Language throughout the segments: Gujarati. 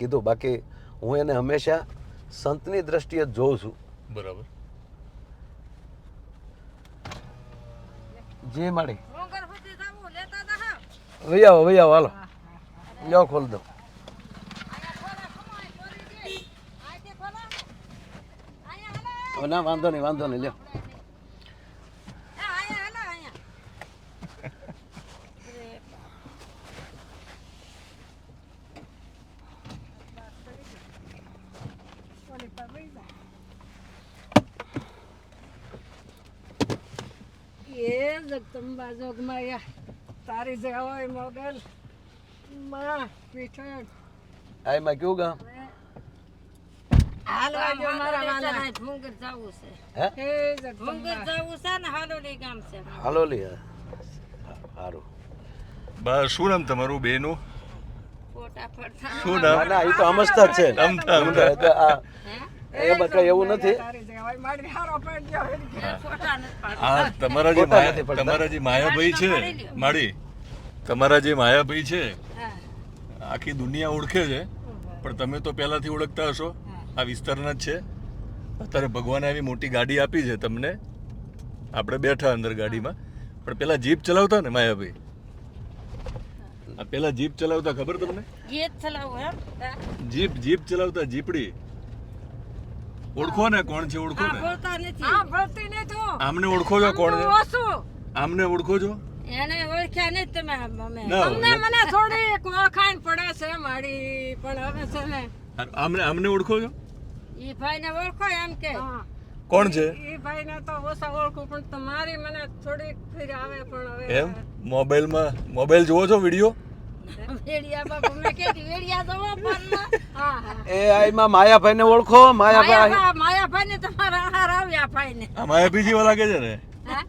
કીધું. બાકી હું એને હંમેશા સંતની દ્રષ્ટિએ જ જોઉં છું. બરાબર. જે માડી. વૈ આવો વૈ આવો હાલો. લ્યો ખોલ દો. ના વાંધો નહીં વાંધો નહીં લ્યો એ આયા હલા આયા એ જગદંબા જોગમાયા તારી જે હોય મોગલ માં પીઠળ આયમાં કેવું ગામ? હાલો આવજો મારા વાલા. ભૂંગર જવું છે. હે? ભૂંગર જાવું છે ને હાલોલી ગામ છે. હાલો લી હારું. બસ શું નામ તમારું બેનું? શું ના નામ? ના એ તો અમસ્તા છે અમથા. એ તો આ એમાં કઈ એવું નથી. આ તમારા જે માયા- તમારા જે માયાભાઈ છે માડી તમારા જે માયાભાઈ છે આખી દુનિયા ઓળખે છે પણ તમે તો પહેલાથી ઓળખતા હશો. આ વિસ્તારના જ છે. અત્યારે ભગવાને આવી મોટી ગાડી આપી છે તમને. આપણે બેઠા અંદર ગાડીમાં. પણ પેલા જીપ ચલાવતા ને માયાભાઈ? આ પેલા જીપ ચલાવતા ખબર તમને? જીપ ચલાવતા જીપડી. ઓળખો ને કોણ છે ઓળખો હા, ને? બોલતા નથી. હા ભરતી ને તો. આમને ઓળખો છો કોણ છે? ઓછું આમને ઓળખો છો? એને ઓળખ્યા નહીં તમે અમે. અમને મને થોડી ઓળખાણ પડે છે મારી પણ હવે છે ને આમને આમને ઓળખો છો? ઈ ભાઈ ને ઓળખો એમ કે. હા. કોણ છે? ઈ ભાઈ ને તો ઓછા ઓળખું પણ તમારી મને થોડી ફીર આવે પણ હવે એમ? મોબાઈલમાં મોબાઈલ જોવો છો વીડિયો? વેડિયા બાપુ મેં કીધું વેડિયા તો પણ હા હા. એ આ એમાં માયાભાઈને ઓળખો માયાભાઈ માયાભાઈ ને તમારા આહાર આવ્યા ભાઈ ને આ માયાભી જેવા લાગે છે ને? હા?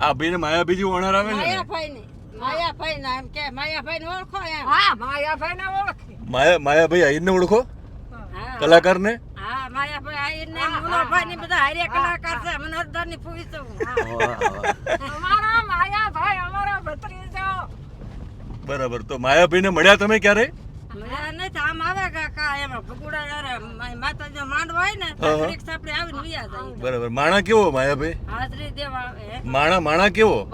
આ ભાઈ ને માયાભી જેવું આવે ને માયાભાઈ ને? માયાભાઈ ના એમ કે માયાભાઈ ને ઓળખો એમ. હા માયાભાઈ ને ઓળખી. માયા માયાભાઈ આઈને ઓળખો? હા. કલાકારને? હા માયાભાઈ આયર ને મુનાભાઈ ને બધા હારે કલાકાર છે મનોરદરની ફૂઈ છું અમારા માયાભાઈ અમારા ભત્રીજો બરાબર તો માયાભાઈ ને મળ્યા તમે ક્યારે મળ્યા નથી આમ આવે કાકા એમાં ભગુડા યારે માતાજી માંડ હોય ને હા, હા. તો માયાભાઈને મળ્યા તમે ક્યારે? બરાબર. માણા કેવો માયાભાઈ. માણા માણા કેવો?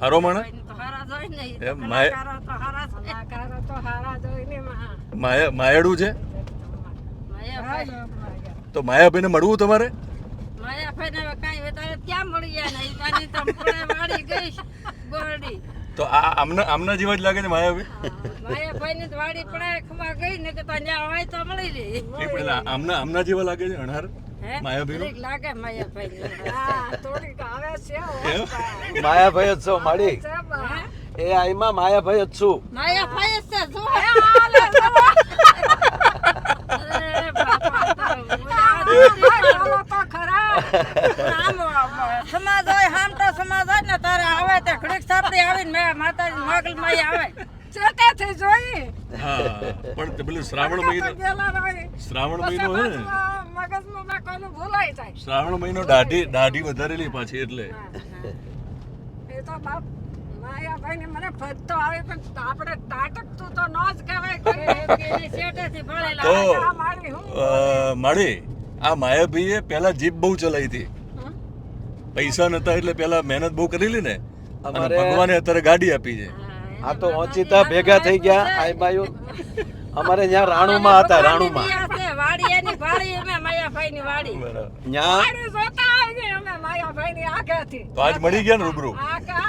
હારા માણા? ભાઈને તો હારા જ હોય ને. ઈ એમ તો માય- કલાકારો તો હારા છે. તો હારા જોઈને માં માયા માયાડું છે? માયાભાઈ. તો માયાભાઈ ને મળવું તમારે? માયાભાઈ ને હવે કાંઈ વધારે ક્યાં મળી જાય ને? ઈ પાછી તો પૂરે વાળી ગઈ ગોરડી. તો આ આમના આમના જેવા જ લાગે છે માયાભાઈ માયાભાઈ ને વાડી પડાય ખમા ગઈ ને કે ત્યાં હોય તો મળી લે એ પણ આમના આમના જેવા લાગે છે અણહાર? જરીક લાગે માયાભાઈ હા થોડીક આવે છે હો. એમ? માયાભાઈ જ છો માડી. એ આઈમાં માયાભાઈ જ છું. માયાભાઈ જ છે જો. અરે બાપા તો ખરા આમ સમાજ હોય હામટો સમાજ હોય ને તારે આવે તે ઘડીક સાપડી આવીને મેં માતાજી માં આવે. આવે ચેટેથી જોઈ હા પણ પેલું શ્રાવણ મહિનો શ્રાવણ મહિનો હે ને? પાછું મગજમાં મેં કોઈનું ભૂલાઈ જાય. શ્રાવણ મહિનો દાઢી દાઢી વધારેલી પાછી એટલે. એ તો બાપ માયાભાઈ ને મને ફરતો આવે પણ આપણે તાટક તું તો નો જ કહેવાય. કે શેઠેથી ભળેલા તો આ મારી માળી આ માયાભાઈએ પહેલા જીપ બહુ ચલાવી હતી. પૈસા નતા એટલે પહેલા મહેનત બહુ કરેલી ને. ભગવાને અત્યારે ગાડી આપી છે. આ તો ઓચિતા ભેગા થઈ ગયા આઈમાયું અમારે ત્યાં રાણુમાં હતા રાણુમાં. વાડી એની ભાળી અમે માયાભાઈ ની વાડી. બરાબર. ત્યાં મારી જોતા આવી અમે માયાભાઈ આગળથી તો આજ મળી ગયા ને રૂબરૂ? આ કે આ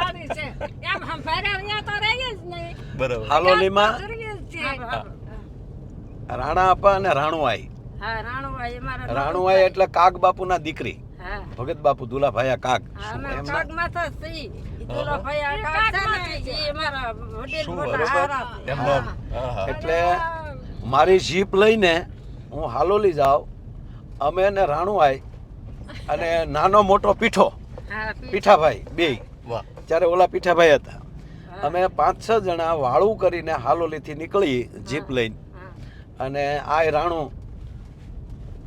વાડી છે. એમ હમ ફેરા અહીંયા તો રહી જ નહીં. બરાબર. હાલોલીમાં જરૂરી રાણા આપા અને રાણુઆઈ હા અમારા રાણુઆઈ એટલે કાગ બાપુના દીકરી. ભગત બાપુ દુલાભાયા કાગ. એમના કાગ માથા એટલે મારી જીપ લઈને હું હાલોલી જાઉં. અમે ને રાણુઆઈ અને નાનો મોટો પીઠો પીઠાભાઈ બે. વાહ. ત્યારે ઓલા પીઠાભાઈ હતા. અમે પાંચ છ જણા વાળું કરીને હાલોલીથી નીકળી જીપ લઈને. અને આ રાણુ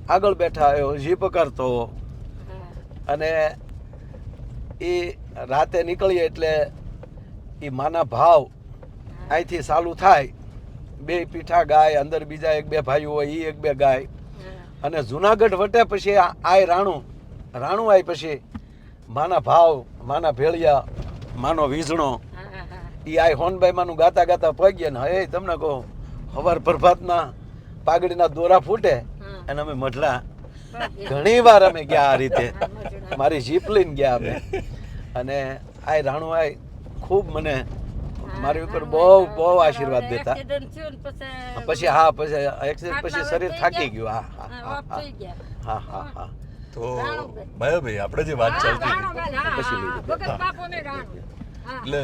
આગળ બેઠા આવ્યો જીપ કરતો. અને એ રાતે નીકળીએ એટલે એ માના ભાવ અહીંથી ચાલુ થાય. બે પીઠા ગાય અંદર બીજા એક બે ભાઈઓ હોય એ એક બે ગાય. અને જુનાગઢ વટે પછી આય રાણું. રાણું આય પછી માના ભાવ માના ભેળિયા માનો વીજણો. એ આય હોનભાઈ માનું ગાતા ગાતા પગીએ ને હે તમને કહો હવાર પ્રભાતના પાઘડીના દોરા ફૂટે અને અમે મઢલા. ઘણી વાર અમે ગયા આ રીતે. મારી જીપ લઈને ગયા અમે. અને આય રાણુભાઈ આય ખૂબ મને મારી ઉપર બહુ બહુ આશીર્વાદ દેતા. પછી હા પછી એક્સિડન્ટ પછી શરીર થાકી ગયું. હા હા, હા હા થઈ ગયા. હા હા હા. તો ભાઈ આપણે જે વાત ચાલતી હતી. પછી. એટલે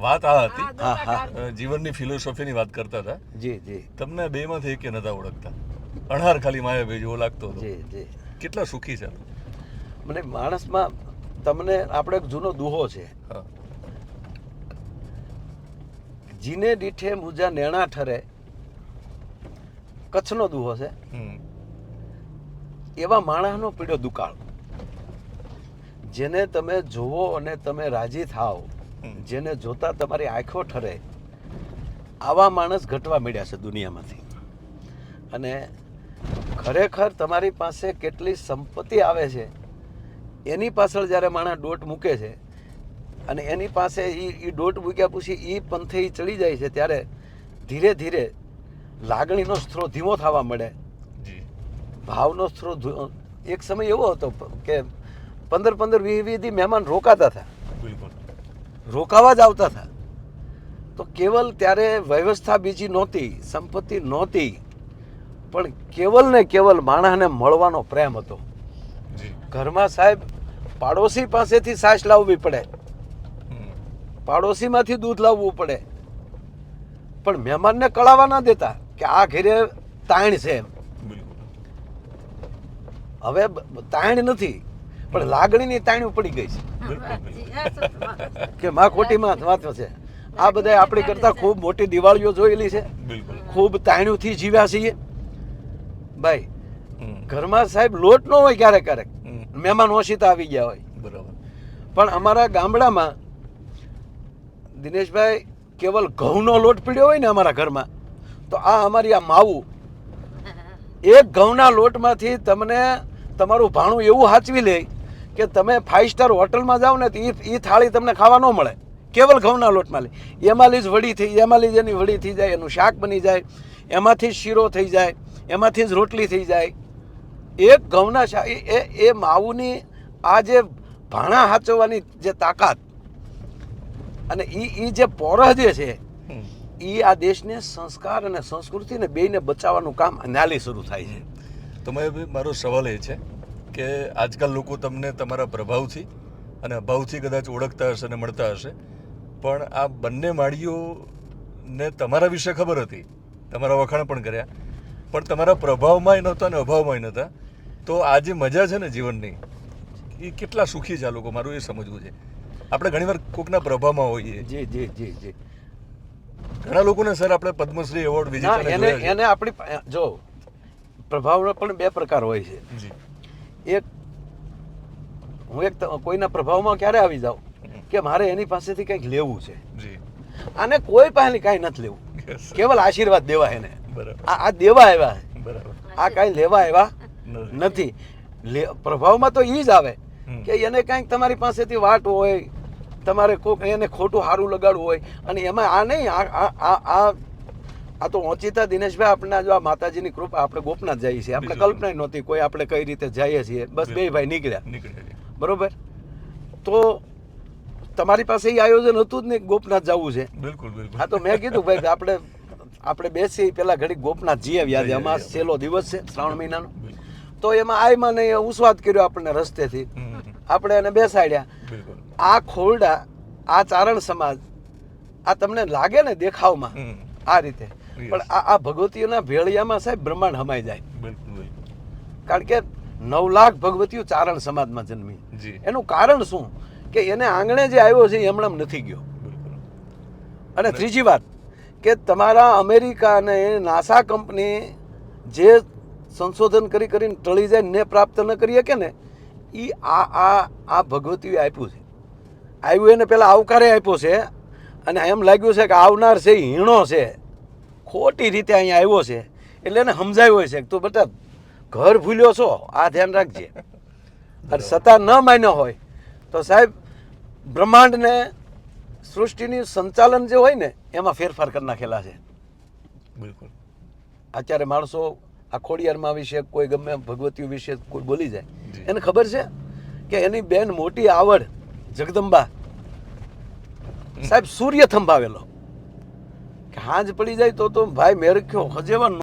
વાત આ હતી. હા હા અ, જીવનની ફિલોસોફીની વાત કરતા હતા. જી જી. તમને બે માંથી એક નતા ઓળખતા. અણહાર ખાલી માયાભાઈ જેવો લાગતો હતો. જી જી. કેટલા સુખી છે મને માણસમાં તમને આપણે એક જૂનો દુહો છે. જીને દીઠે મુજા નેણા ઠરે. કચ્છનો દુહો છે. એવા માણસનો પીડ્યો દુકાળ. જેને તમે જોવો અને તમે રાજી થાઓ જેને જોતા તમારી આંખો ઠરે આવા માણસ ઘટવા મળ્યા છે દુનિયામાંથી. અને ખરેખર તમારી પાસે કેટલી સંપત્તિ આવે છે. એની પાછળ જ્યારે માણસ દોટ મૂકે છે અને એની પાસે એ એ દોટ મૂક્યા પછી એ પંથે એ ચડી જાય છે ત્યારે ધીરે ધીરે લાગણીનો સ્ત્રોત ધીમો થવા મળે. જી. ભાવનો સ્ત્રોત એક સમય એવો હતો કે પંદર પંદર વીસ વીસ દી મહેમાન રોકાતા હતા. રોકાવા જ આવતા હતા. તો કેવલ ત્યારે વ્યવસ્થા બીજી નહોતી સંપત્તિ નહોતી પણ કેવલ ને કેવલ માણસને મળવાનો પ્રેમ હતો. ઘરમાં સાહેબ પાડોશી પાસેથી સાસ લાવવી પડે. પાડોશીમાંથી દૂધ લાવવું પડે. પણ મહેમાનને કળાવા ના દેતા કે આ ઘેરે તાણ છે એમ. હવે તાણ નથી પણ લાગણીની તાણી પડી ગઈ છે. કે બિલકુલ ખોટી માં વાત? માં છે. આ બધા આપણી કરતા ખૂબ મોટી દિવાળીઓ જોયેલી છે. ખૂબ તાણ્યુંથી જીવ્યા છીએ. ભાઈ ઘરમાં સાહેબ લોટ ન હોય ક્યારેક ક્યારેક. મહેમાન ઓશિતા આવી ગયા હોય. બરાબર. પણ અમારા ગામડામાં દિનેશભાઈ કેવલ ઘઉંનો લોટ પીડ્યો હોય ને અમારા ઘરમાં, તો આ અમારી આ માવું એક ઘઉંના લોટમાંથી તમને તમારું ભાણું એવું સાચવી લે કે તમે ફાઇવ સ્ટાર હોટલમાં જાઓ ને તો એ થાળી તમને ખાવા ન મળે. કેવલ ઘઉંના લોટમાં લે. એમાંથી જ વડી થઈ એમાંથી જ એની વડી થઈ જાય, એનું શાક બની જાય, એમાંથી શીરો થઈ જાય, એમાંથી જ રોટલી થઈ જાય. એક ઘઉંના એ એ- એ માવુની આ જે ભાણા હાચવવાની જે તાકાત અને એ એ જે પોરહ જે છે એ આ દેશને સંસ્કાર અને સંસ્કૃતિને બેયને બચાવવાનું કામ અનાલી શરૂ થાય છે. તો મારો સવાલ એ છે કે આજકાલ લોકો તમને તમારા પ્રભાવથી અને અભાવથી કદાચ ઓળખતા હશે અને મળતા હશે પણ આ બંને માળીઓને તમારા વિશે ખબર હતી. તમારા વખાણ પણ કર્યા. પણ તમારા પ્રભાવમાંય નહોતા અને અભાવમાંય નહોતા. તો આ જે મજા છે ને જીવનની એ કેટલા સુખી છે આ લોકો મારું એ સમજવું છે. આપણે ઘણીવાર કોકના પ્રભાવમાં હોઈએ. જી જી જી જી. ઘણા લોકોને સર આપણે પદ્મશ્રી એવોર્ડ વિજેતા એને એને આપણી જો પ્રભાવનો પણ બે પ્રકાર હોય છે. જી. એક હું એક કોઈના પ્રભાવમાં ક્યારે આવી જાઉં કે મારે એની પાસેથી કંઈક લેવું છે? જી. આને કોઈ પાસેથી કાંઈ નથી લેવું. કેવલ આશીર્વાદ દેવા એને. આ આ દેવા આવ્યા. આ કાંઈ લેવા આવ્યા નથી. પ્રભાવમાં તો એ જ આવે કે એને કાંઈક તમારી પાસેથી વાટ હોય તમારે કોક એને ખોટું સારું લગાડવું હોય અને એમાં આ નહીં આ આ આ તો ઓચિતા દિનેશભાઈ આપણે જો આ માતાજીની કૃપા આપણે ગોપનાથ જઈએ છીએ. આપણે કલ્પના નહોતી કોઈ આપણે કઈ રીતે જઈએ છીએ. બસ બે ભાઈ નીકળ્યા. બરોબર? તો તમારી પાસે એ આયોજન હતું જ નહીં ગોપનાથ જવું છે? બિલકુલ બિલકુલ. હા તો મેં કીધું ભાઈ કે આપણે આપણે બેસી પેલા ઘડી ગોપનાથ જઈ આવ્યા છે. જઈ અમાસ છેલ્લો દિવસ છે શ્રાવણ મહિનાનો. તો એમાં આયમાં ને ઉસ્વાદ કર્યો આપણને રસ્તેથી. આપણે એને બેસાડ્યા. આ ખોરડા આ ચારણ સમાજ આ તમને લાગે ને દેખાવમાં? આ રીતે. પણ આ આ ભગવતીઓના ભેળિયામાં સાહેબ બ્રહ્માંડ હમાઈ જાય. કારણ કે નવ લાખ ભગવતીઓ ચારણ સમાજમાં જન્મી. એનું કારણ શું? કે એને આંગણે જે આવ્યો છે એ હમણાં નથી ગયો. અને ત્રીજી વાત. કે તમારા અમેરિકા અને નાસા કંપની જે સંશોધન કરી કરીને ટળી જાય ને પ્રાપ્ત ન કરી શકે ને એ આ આ આ ભગવતીએ આપ્યું છે. આવ્યું એને પહેલાં આવકારે આપ્યો છે અને એમ લાગ્યું છે કે આવનાર છે, હીણો છે, ખોટી રીતે અહીંયા આવ્યો છે. એટલે એને સમજાવ્યો છે કે તું બેટા ઘર ભૂલ્યો છો, આ ધ્યાન રાખજે. અને સત્તા ન માન્યો હોય તો સાહેબ બ્રહ્માંડને સૃષ્ટિની સંચાલન જે હોય ને એમાં ફેરફાર કરી નાખેલા છે. બિલકુલ. અત્યારે માણસો આ ખોડિયારમાં વિશે કોઈ ગમે ભગવતીઓ વિશે કોઈ બોલી જાય. એને ખબર છે કે એની બેન મોટી આવડ જગદંબા સાહેબ સૂર્ય થંભાવેલો કે હાંજ પડી જાય તો તો ભાઈ મેરખ્યો હજેવન